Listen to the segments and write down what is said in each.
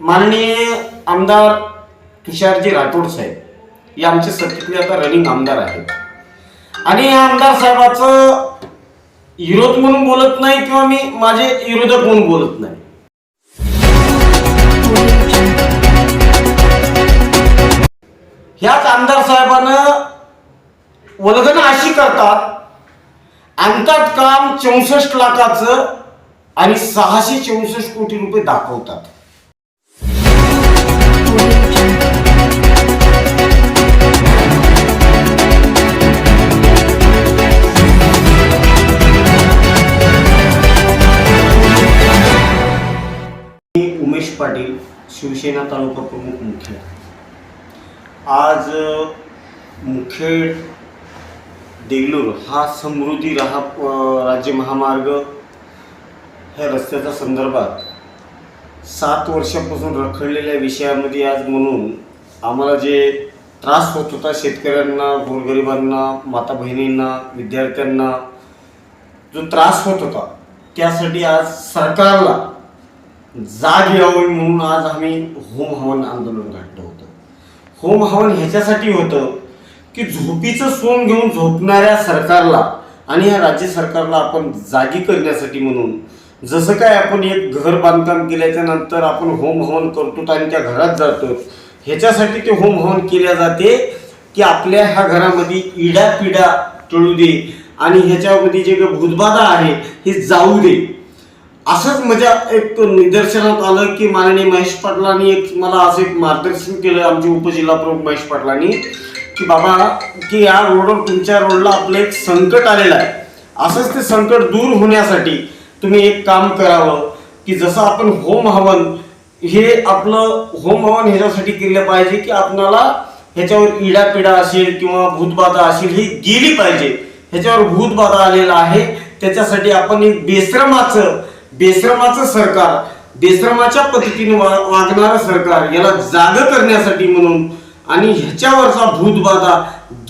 माननीय आमदार तुषारजी राठोड साहेब हे आमचे सत्तेतले आता रनिंग आमदार आहेत. आणि या आमदार साहेबाचं विरोध म्हणून बोलत नाही किंवा मी माझे विरोधक म्हणून बोलत नाही. ह्याच आमदार साहेबानं वल्गन अशी करतात आणतात काम चौसष्ट लाखाचं आणि सहाशे चौसष्ट कोटी रुपये दाखवतात. शिवसेना तालुका प्रमुख मुख्य. आज मुखेड देगलूर हा समृद्धी राहा राज्य महामार्ग ह्या रस्त्याच्या संदर्भात सात वर्षापासून रखडलेल्या विषयामध्ये आज म्हणून आम्हाला जे त्रास होत होता शेतकऱ्यांना गोरगरिबांना माता बहिणींना विद्यार्थ्यांना जो त्रास होत होता त्यासाठी आज सरकारला जाग यावी म्हणून आज आम्ही होम हवन आंदोलन काढलं होतं. होम हवन ह्याच्यासाठी होतं की झोपीचं सोंग घेऊन झोपणाऱ्या सरकारला आणि या राज्य सरकारला आपण जागी करण्यासाठी म्हणून जसं काय आपण एक घर बांधकाम केल्याच्यानंतर आपण होम हवन करतो आणि त्या घरात जातो ह्याच्यासाठी ते होम हवन केल्या जाते की आपल्या ह्या घरामध्ये इडापिडा टळू दे आणि ह्याच्यामध्ये जे काही भूतबाधा आहे हे जाऊ दे. असंच माझ्या एक निदर्शनात आलं की माननीय महेश पाटलांनी एक मला असं एक मार्गदर्शन केलं आमचे उपजिल्हा प्रमुख महेश पाटलांनी की बाबा की या रोडवर तुमच्या रोडला आपलं एक संकट आलेलं आहे. असंच ते संकट दूर होण्यासाठी तुम्ही एक काम करावं की जसं आपण होम हवन हे आपलं होम हवन ह्याच्यासाठी केलं पाहिजे की आपणाला ह्याच्यावर इडापिडा असेल किंवा भूतबाधा असेल ही गेली पाहिजे. ह्याच्यावर भूतबाधा आलेला आहे त्याच्यासाठी आपण एक बेश्रमाचं बेश्रमाचं सरकार बेश्रमाच्या पद्धतीने वागणारं सरकार याला जाग करण्यासाठी म्हणून आणि ह्याच्यावरचा भूतबाधा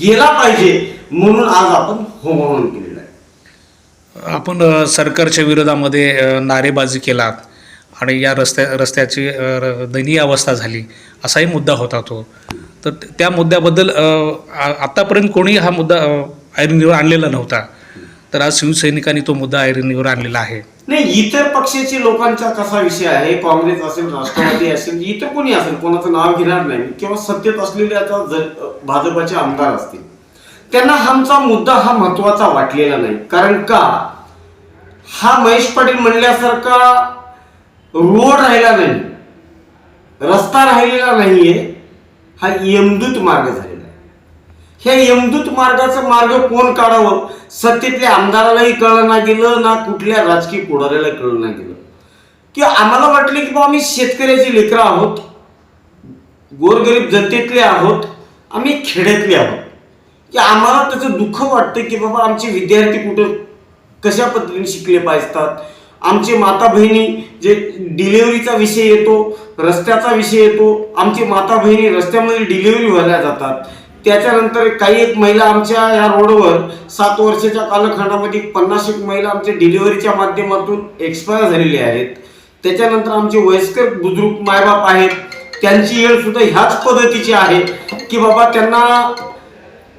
गेला पाहिजे म्हणून आज आपण होमहवन केलेलं आहे. आपण सरकारच्या विरोधामध्ये नारेबाजी केलात आणि या रस्त्या रस्त्याची दयनीय अवस्था झाली असाही मुद्दा होता तो. तर त्या मुद्द्याबद्दल आत्तापर्यंत कोणी हा मुद्दा ऐरणीवर आणलेला नव्हता. तर आज शिवसैनिकांनी तो मुद्दा ऐरणीवर आणलेला आहे. नाही इतर पक्षाचे लोकांचा कसा विषय आहे? काँग्रेस असेल राष्ट्रवादी असेल इतर कोणी असेल कोणाचं नाव घेणार नाही. किंवा सत्तेत असलेले आता भाजपाचे आमदार असतील. त्यांना आमचा मुद्दा हा महत्त्वाचा वाटलेला नाही. कारण का? हा महेश पाटील म्हणल्यासारखा रोड राहिला नाही. रस्ता राहिलेला नाहीये. हा यमदूत मार्ग झाला. ह्या यमदूत मार्गाचा मार्ग कोण काढावं? सत्तेतल्या आमदारालाही कळलं ना गेलं ना कुठल्या राजकीय पुढाऱ्याला कळलं ना गेलं की आम्हाला वाटले की बा आम्ही शेतकऱ्याची लेकरं आहोत गोरगरीब जनतेतले आहोत आम्ही खेड्यातले आहोत. की आम्हाला त्याचं दुःख वाटतं की बाबा आमचे विद्यार्थी कुठं कशा पद्धतीने शिकले पाहिजतात आमचे माता बहिणी जे डिलिव्हरीचा विषय येतो रस्त्याचा विषय येतो आमची माता बहिणी रस्त्यामध्ये डिलिव्हरी व्हायला जातात. त्याच्यानंतर काही एक महिला आमच्या या रोडवर सात वर्षाच्या कालखंडामध्ये पन्नास एक महिला आमच्या डिलिव्हरीच्या माध्यमातून एक्सपायर झालेल्या आहेत. त्याच्यानंतर आमचे वयस्कर बुजुर्ग मायबाप आहेत. त्यांची येळ सुद्धा ह्याच पद्धतीची आहे की बाबा त्यांना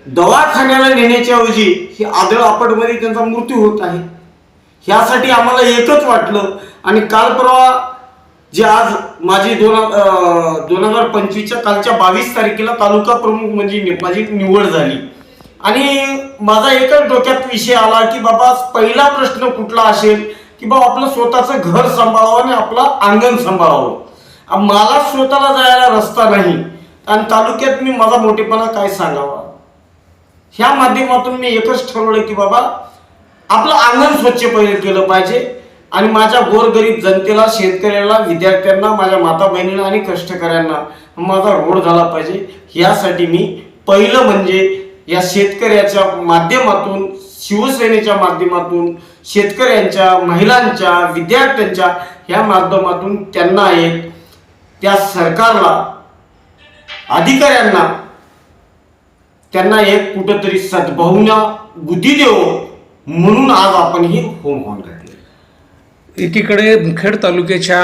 दवाखान्याला नेण्याच्या ऐवजी ही आदळ आपटमध्ये त्यांचा मृत्यू होत आहे. ह्यासाठी आम्हाला एकच वाटलं आणि काल परवा जे आज माझी दोन दोन हजार पंचवीसच्या कालच्या बावीस तारखेला तालुका प्रमुख म्हणजे माझी निवड झाली. आणि माझा एकच डोक्यात विषय आला की बाबा पहिला प्रश्न कुठला असेल? की बाबा आपलं स्वतःचं घर सांभाळावं आणि आपलं अंगण सांभाळावं. मला स्वतःला जायला रस्ता नाही. आणि तालुक्यात मी माझा मोठेपणा काय सांगावा? ह्या माध्यमातून मी एकच ठरवलं की बाबा आपलं अंगण स्वच्छ पहिले केलं पाहिजे. आणि माझ्या गोरगरीब जनतेला शेतकऱ्याला विद्यार्थ्यांना माझ्या माता बहिणीला आणि कष्टकऱ्यांना माझा रोड झाला पाहिजे. यासाठी मी पहिलं म्हणजे या शेतकऱ्याच्या माध्यमातून शिवसेनेच्या माध्यमातून शेतकऱ्यांच्या महिलांच्या विद्यार्थ्यांच्या ह्या माध्यमातून त्यांना एक त्या सरकारला अधिकाऱ्यांना त्यांना एक कुठंतरी सद्भावना बुद्धी देव म्हणून आज आपण ही होम हॉन घातली एकीकडे मुखेड तालुक्याच्या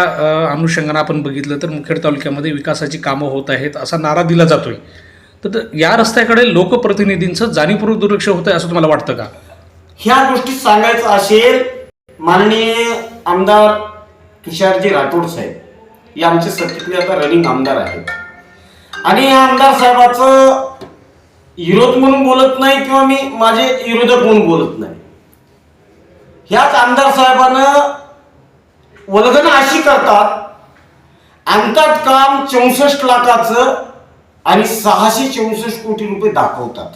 अनुषंगानं आपण बघितलं तर मुखेड तालुक्यामध्ये विकासाची कामं होत आहेत असा नारा दिला जातोय. तर या रस्त्याकडे लोकप्रतिनिधींचं जाणीवपूर्वक दुर्लक्ष होतं असं तुम्हाला वाटतं का? ह्या गोष्टी सांगायचं असेल माननीय आमदार तुषारजी राठोड साहेब. हे आमचे सत्तेतले आता रनिंग आमदार आहेत. आणि या आमदार साहेबाचं विरोध म्हणून बोलत नाही किंवा मी माझे विरोधक म्हणून बोलत नाही. ह्याच आमदार साहेबानं वल्गना अशी करतात आणतात काम चौसष्ट लाखाचं आणि सहाशे चौसष्ट कोटी रुपये दाखवतात.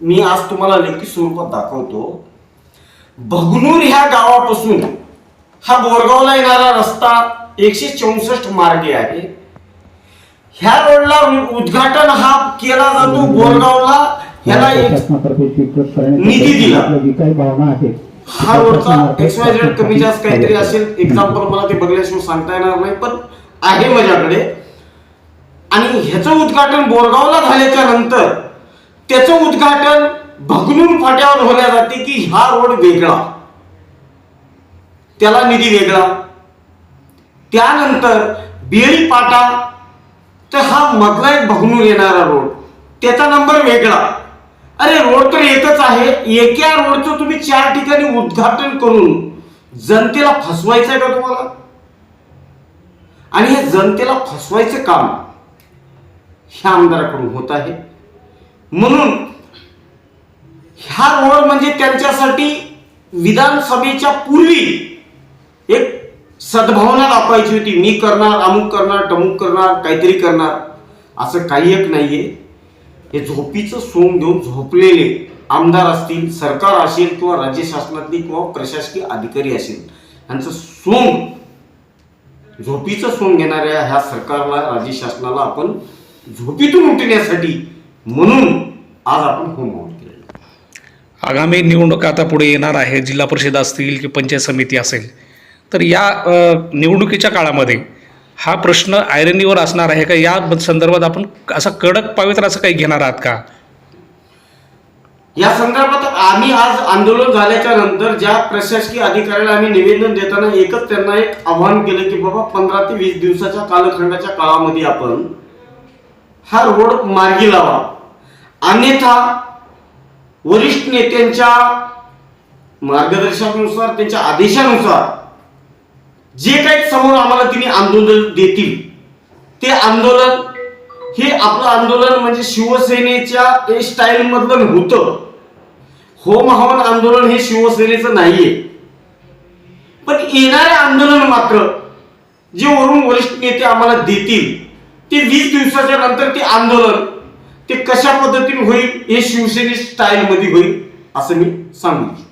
मी आज तुम्हाला लेखी स्वरूपात दाखवतो. बगनूर ह्या गावापासून हा बोरगावला येणारा रस्ता एकशे चौसष्ट मार्गे आहे. ह्या रोडला उद्घाटन हा केला जातो बोरगावला. ह्याला एक निधी दिला. काही भावना हा रोडचा एक्स वाय झेड कमी जास्त काहीतरी असेल. एक्झाम्पल मला ते बघल्याशिवाय सांगता येणार नाही पण आहे माझ्याकडे. आणि ह्याचं उद्घाटन बोरगावला झाल्याच्यानंतर त्याचं उद्घाटन भगनूर फाट्यावर होल्या जाते की हा रोड वेगळा. त्याला निधी वेगळा. त्यानंतर बेळी पाटा तर हा मधला एक भगनूर येणारा रोड. त्याचा नंबर वेगळा. अरे रोड तर एकच आहे. एका रोडचं तुम्ही चार ठिकाणी उद्घाटन करून जनतेला फसवायचं आहे का तुम्हाला? आणि हे जनतेला फसवायचं काम ह्या आमदाराकडून होत आहे. म्हणून ह्या रोड म्हणजे त्यांच्यासाठी विधानसभेच्या पूर्वी एक सद्भावना दाखवायची होती. मी करणार अमुक करणार टमुक करणार काहीतरी करणार. असं काही एक नाहीये. हे झोपीचं सोंग घेऊन झोपलेले आमदार असतील सरकार असेल किंवा राज्य शासनातली किंवा प्रशासकीय अधिकारी असेल यांचं सोंग झोपीचं सोंग घेणाऱ्या ह्या सरकारला राज्य शासनाला आपण झोपीतून उठण्यासाठी म्हणून आज आपण होम आउट केलेलं आगामी निवडणुका आता पुढे येणार आहे जिल्हा परिषद असतील की पंचायत समिती असेल. तर या निवडणुकीच्या काळामध्ये हा प्रश्न आयरनीवर असणार आहे का? या संदर्भात आपण असा कडक पावित्र्य असं काही घेणार आहात का? या संदर्भात आम्ही आज आंदोलन झाल्याच्यानंतर ज्या प्रशासकीय अधिकाऱ्याला आम्ही निवेदन देताना एकच त्यांना एक आव्हान केलं की बाबा पंधरा ते वीस दिवसाच्या कालखंडाच्या काळामध्ये आपण हा रोड मार्गी लावा. अन्यथा वरिष्ठ नेत्यांच्या मार्गदर्शनानुसार त्यांच्या आदेशानुसार जे काही समोर आम्हाला तिने आंदोलन देतील ते आंदोलन हे आपलं आंदोलन म्हणजे शिवसेनेच्या स्टाईल मधलं होतं. होम हवन आंदोलन हे शिवसेनेचं नाहीये. पण येणारे आंदोलन मात्र जे वरून वरिष्ठ नेते आम्हाला देतील ते वीस दिवसाच्या नंतर ते आंदोलन ते कशा पद्धतीने होईल हे शिवसेने स्टाईल मध्ये होईल असं मी सांगू इच्छितो.